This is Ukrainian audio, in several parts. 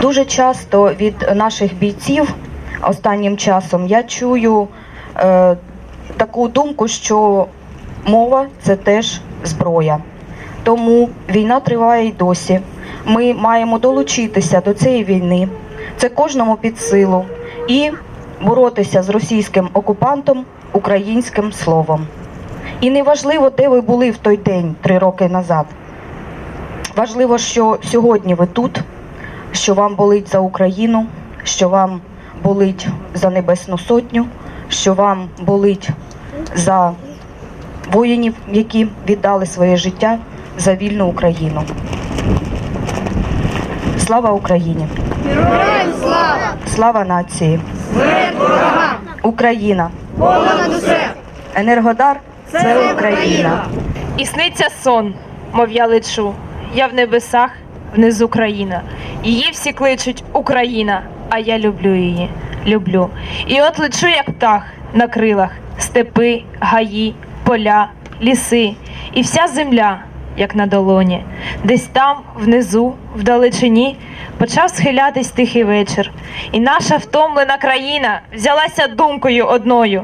Дуже часто від наших бійців останнім часом я чую е, таку думку, що мова це теж зброя. Тому війна триває й досі. Ми маємо долучитися до цієї війни. Це кожному під силу і боротися з російським окупантом українським словом. І неважливо, де ви були в той день, три роки назад. Важливо, що сьогодні ви тут, що вам болить за Україну, що вам болить за Небесну Сотню, що вам болить за воїнів, які віддали своє життя за вільну Україну. Слава Україні! Героям слава! Слава нації! Смерть ворогам! Україна! Понад усе! Енергодар це Україна! І сниться сон, мов я лечу. Я в небесах, внизу країна. Її всі кличуть Україна, а я люблю її, люблю. І от лечу, як птах на крилах, степи, гаї, поля, ліси, і вся земля, як на долоні. Десь там, внизу, вдалечині, почав схилятись тихий вечір. І наша втомлена країна взялася думкою одною,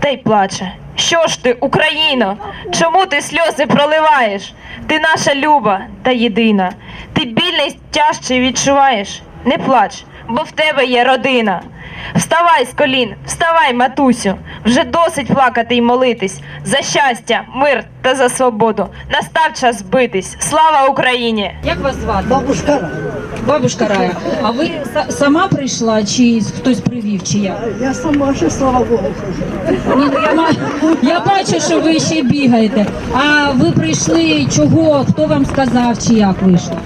та й плаче. Що ж ти, Україно? Чому ти сльози проливаєш? Ти наша люба та єдина. Ти біль тяжче відчуваєш. Не плач, бо в тебе є родина. Вставай з колін, вставай, матусю. Вже досить плакати й молитись за щастя, мир та за свободу. Настав час битись. Слава Україні! Як вас звати? Бабушка Рая. Бабушка Рая. А ви са- сама прийшла, чи хтось привів, чи як? Я сама ще, слава Богу. Ні, ну я, ма- я бачу, що ви ще бігаєте. А ви прийшли чого? Хто вам сказав, чи як вийшло?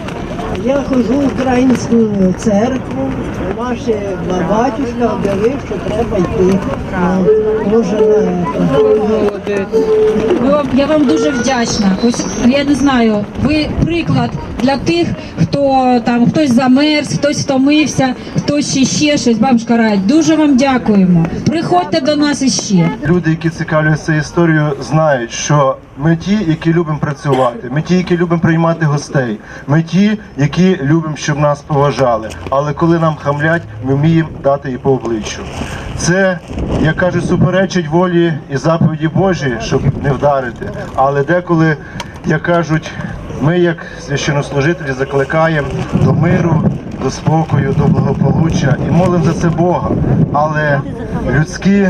Я ходжу в українську церкву. Ваш батюшка об'явив, що треба йти. А, Може, на Ми вам- Я вам дуже вдячна. Ось я не знаю, ви приклад для тих, хто там хтось замерз, хтось втомився, хтось ще ще щось. Бабушка Рая, дуже вам дякуємо. Приходьте до нас іще. Люди, які цікавляться історією, знають, що ми ті, які любимо працювати, ми ті, які любимо приймати гостей, ми ті, які любимо, щоб нас поважали. Але коли нам хамлять, ми вміємо дати і по обличчю. Це, як кажуть, суперечить волі і заповіді Божі, щоб не вдарити. Але деколи, як кажуть, ми, як священнослужителі, закликаємо до миру, до спокою, до благополуччя і молимо за це Бога. Але людські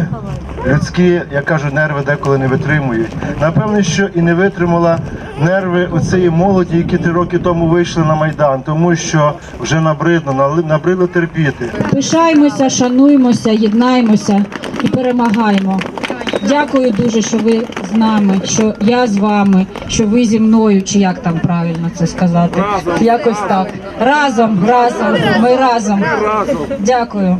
людські, як кажуть, нерви деколи не витримують. Напевне, що і не витримала нерви оцієї молоді, які три роки тому вийшли на майдан, тому що вже набридло, набридло терпіти. Пишаємося, шануємося, єднаємося і перемагаємо. Дякую дуже, що ви з нами, що я з вами, що ви зі мною, чи як там правильно це сказати? Якось так. Разом, разом, ми разом. Дякую.